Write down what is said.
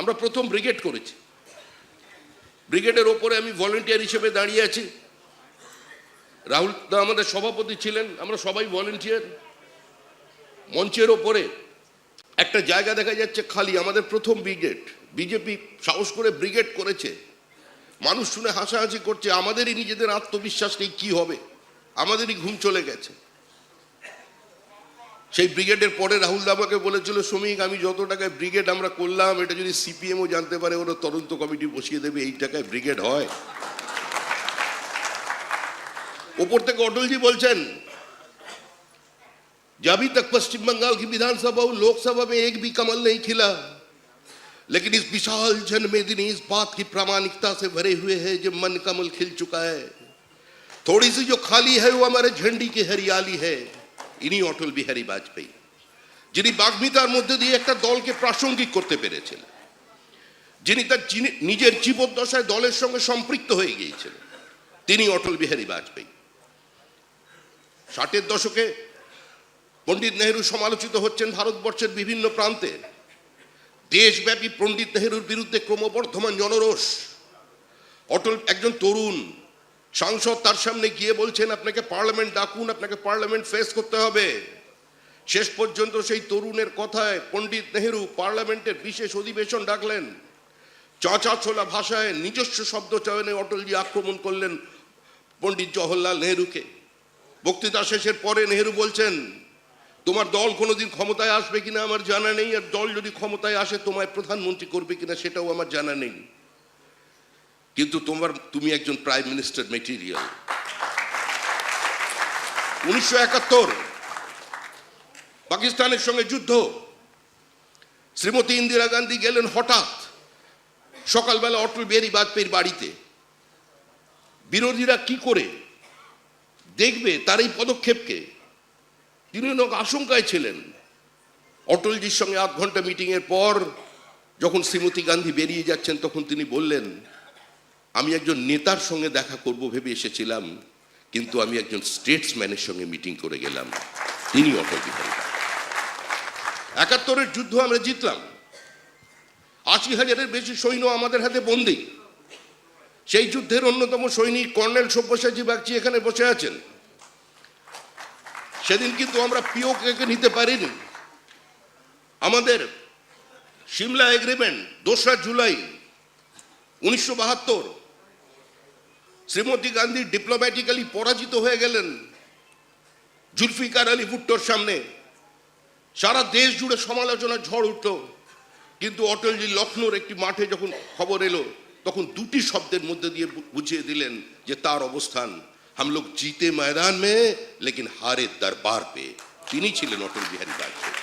আমরা প্রথম ব্রিগেড করেছি। ব্রিগেডের ওপরে আমি ভলেন্টিয়ার হিসেবে দাঁড়িয়ে আছি। রাহুল দা আমাদের সভাপতি ছিলেন, আমরা সবাই ভলেন্টিয়ার মঞ্চের ওপরে একটা জায়গা দেখা যাচ্ছে খালি, আমাদের প্রথম ব্রিগেড। বিজেপি সাহস করে ব্রিগেড করেছে। মানুষ শুনে হাসাহাসি করছে, আমাদেরই নিজেদের আত্মবিশ্বাস নেই কি হবে, আমাদেরই ঘুম চলে গেছে। সেই ব্রিগেডের পরে রাহুল দাবাকে বলেছিল শ্রমিক আমি যত টাকায় ব্রিগেড আমরা করলাম এটা যদি সিপিএমও জানতে পারে ওরা তদন্ত কমিটি বসিয়ে দেবে এই টাকায় ব্রিগেড হয় ওপর থেকে অটলজি বলছেন जब अभी तक पश्चिम बंगाल की विधानसभा और लोकसभा में एक भी कमल नहीं खिला लेकिन इस विशाल जन्मदिन इस बात की प्रामाणिकता से भरे हुए है जब मन कमल खिल चुका है थोड़ी सी जो खाली है वो हमारे झंडी की हरियाली है ইনি অটল বিহারী বাজপেয়ী, যিনি বাগ্মিতার মধ্যে দিয়ে একটা দলকে প্রাসঙ্গিক করতে পেরেছিলেন। যিনি তার নিজের জীবদ্দশায় দলের সঙ্গে সম্পৃক্ত হয়ে গিয়েছিলেন, তিনি অটল বিহারী বাজপেয়ী। ষাটের দশকে পণ্ডিত নেহেরু সমালোচিত হচ্ছেন ভারতবর্ষের বিভিন্ন প্রান্তে। দেশব্যাপী পণ্ডিত নেহেরুর বিরুদ্ধে ক্রমবর্ধমান জনরোষ। অটল একজন তরুণ সাংসদ তার সামনে গিয়ে বলছেন, আপনাকে পার্লামেন্ট ডাকুন, আপনাকে পার্লামেন্ট ফেস করতে হবে। শেষ পর্যন্ত সেই তরুণের কথায় পণ্ডিত নেহেরু পার্লামেন্টের বিশেষ অধিবেশন ডাকলেন। চাচা ছোলা ভাষায় নিজস্ব শব্দ চয়নে অটলজি আক্রমণ করলেন পণ্ডিত জওহরলাল নেহেরুকে। বক্তৃতা শেষের পরে নেহেরু বলছেন, তোমার দল কোনোদিন ক্ষমতায় আসবে কিনা আমার জানা নেই, আর দল যদি ক্ষমতায় আসে, তোমায় প্রধানমন্ত্রী করবে কিনা সেটাও আমার জানা নেই। কিন্তু তোমার, তুমি একজন প্রাইম মিনিস্টার মেটেরিয়াল উনিশশো একাত্তর, পাকিস্তানের সঙ্গে যুদ্ধ। শ্রীমতী ইন্দিরা গান্ধী গেলেন হঠাৎ, সকালবেলা অটল বিহারী বাজপেয়ীর বাড়িতে। বিরোধীরা কি করে দেখবে তার এই পদক্ষেপকে? তিনি লোক আশঙ্কায় ছিলেন। অটলজির সঙ্গে আধ ঘণ্টা মিটিংয়ের পর, যখন শ্রীমতী গান্ধী বেরিয়ে যাচ্ছেন, তখন তিনি বললেন আমি একজন নেতার সঙ্গে দেখা করব ভেবে এসেছিলাম, কিন্তু আমি একজন স্টেটসম্যানের সঙ্গে মিটিং করে গেলাম। তিনি অটল বিহারী। একাত্তরের যুদ্ধ আমরা জিতলাম। আশি হাজারের বেশি সৈন্য আমাদের হাতে বন্দী। সেই যুদ্ধের অন্যতম সৈনিক কর্নেল সব্যসাচী বাগচি এখানে বসে আছেন। সেদিন কিন্তু আমরা পিওকে নিতে পারিনি। আমাদের সিমলা এগ্রিমেন্ট, দোসরা জুলাই, উনিশশো বাহাত্তর শ্রীমতী গান্ধী ডিপ্লোম্যাটিক্যালি পরাজিত হয়ে গেলেন জুলফিকার আলী ভুট্টোর সামনে। সারা দেশ জুড়ে সমালোচনার ঝড় উঠল। কিন্তু অটলজি লখনৌর একটি মাঠে যখন খবর এলো, তখন দুটি শব্দের মধ্যে দিয়ে বুঝিয়ে দিলেন যে তার অবস্থান হাম লোক জিতে ময়দান মে, লেকিন হারে দরবার পে। তিনি ছিলেন অটল বিহারী বাজপেয়ী।